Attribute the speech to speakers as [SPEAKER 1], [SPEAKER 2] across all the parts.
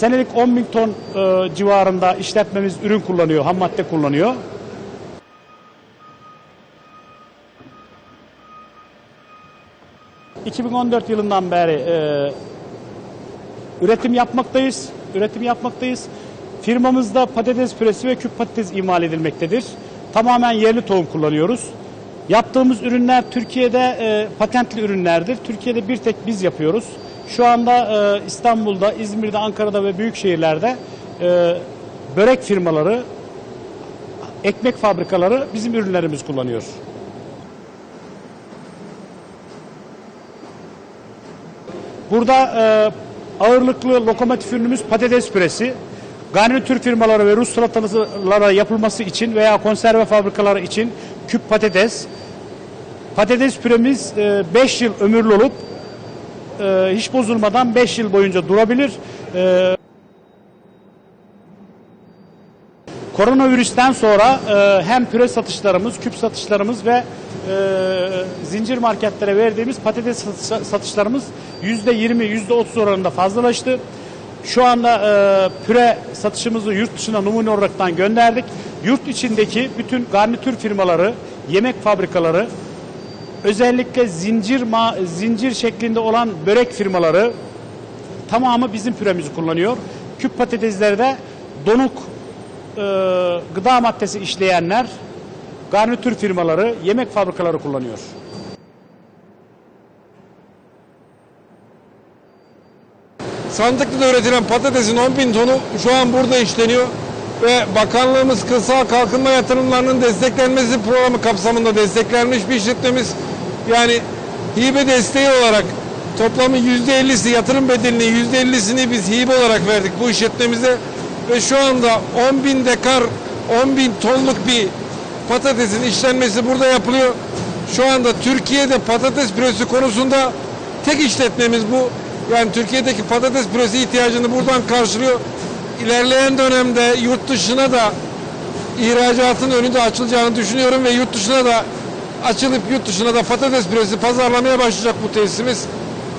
[SPEAKER 1] senelik 10 bin ton e, civarında işletmemiz ürün kullanıyor, ham madde kullanıyor. ...2014 yılından beri e, üretim yapmaktayız. Üretim yapmaktayız. Firmamızda patates püresi ve küp patates imal edilmektedir. Tamamen yerli tohum kullanıyoruz. Yaptığımız ürünler Türkiye'de e, patentli ürünlerdir. Türkiye'de bir tek biz yapıyoruz. Şu anda e, İstanbul'da, İzmir'de, Ankara'da ve büyük şehirlerde e, börek firmaları, ekmek fabrikaları bizim ürünlerimiz kullanıyor. Burada e, ağırlıklı lokomotif ürünümüz patates püresi. Garnitür firmaları ve Rus salatalara yapılması için veya konserve fabrikaları için küp patates. Patates püremiz 5 yıl ömürlü olup e, hiç bozulmadan 5 yıl boyunca durabilir. E, Koronavirüsten sonra e, hem püre satışlarımız, küp satışlarımız ve e, zincir marketlere verdiğimiz patates satış- satışlarımız yüzde 20, yüzde 30 oranında fazlalaştı. Şu anda e, püre satışımızı yurt dışına numune olaraktan gönderdik. Yurt içindeki bütün garnitür firmaları, yemek fabrikaları, özellikle zincir ma- zincir şeklinde olan börek firmaları tamamı bizim püremizi kullanıyor. Küp patateslerde donuk e, gıda maddesi işleyenler, garnitür firmaları, yemek fabrikaları kullanıyor.
[SPEAKER 2] Sandıklı'da üretilen patatesin 10 bin tonu şu an burada işleniyor ve bakanlığımız kırsal kalkınma yatırımlarının desteklenmesi programı kapsamında desteklenmiş bir işletmemiz. Yani hibe desteği olarak toplamı %50'si yatırım bedelinin %50'sini biz hibe olarak verdik bu işletmemize ve şu anda 10 bin dekar 10 bin tonluk bir patatesin işlenmesi burada yapılıyor. Şu anda Türkiye'de patates püresi konusunda tek işletmemiz bu. Yani Türkiye'deki patates püresi ihtiyacını buradan karşılıyor. İlerleyen dönemde yurt dışına da ihracatın önü de açılacağını düşünüyorum ve yurt dışına da açılıp yurt dışına da patates püresi pazarlamaya başlayacak bu tesisimiz.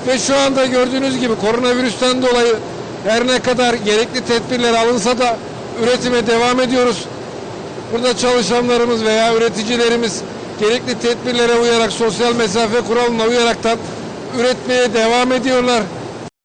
[SPEAKER 2] Ve şu anda gördüğünüz gibi koronavirüsten dolayı her ne kadar gerekli tedbirler alınsa da üretime devam ediyoruz. Burada çalışanlarımız veya üreticilerimiz gerekli tedbirlere uyarak sosyal mesafe kuralına uyaraktan üretmeye devam ediyorlar.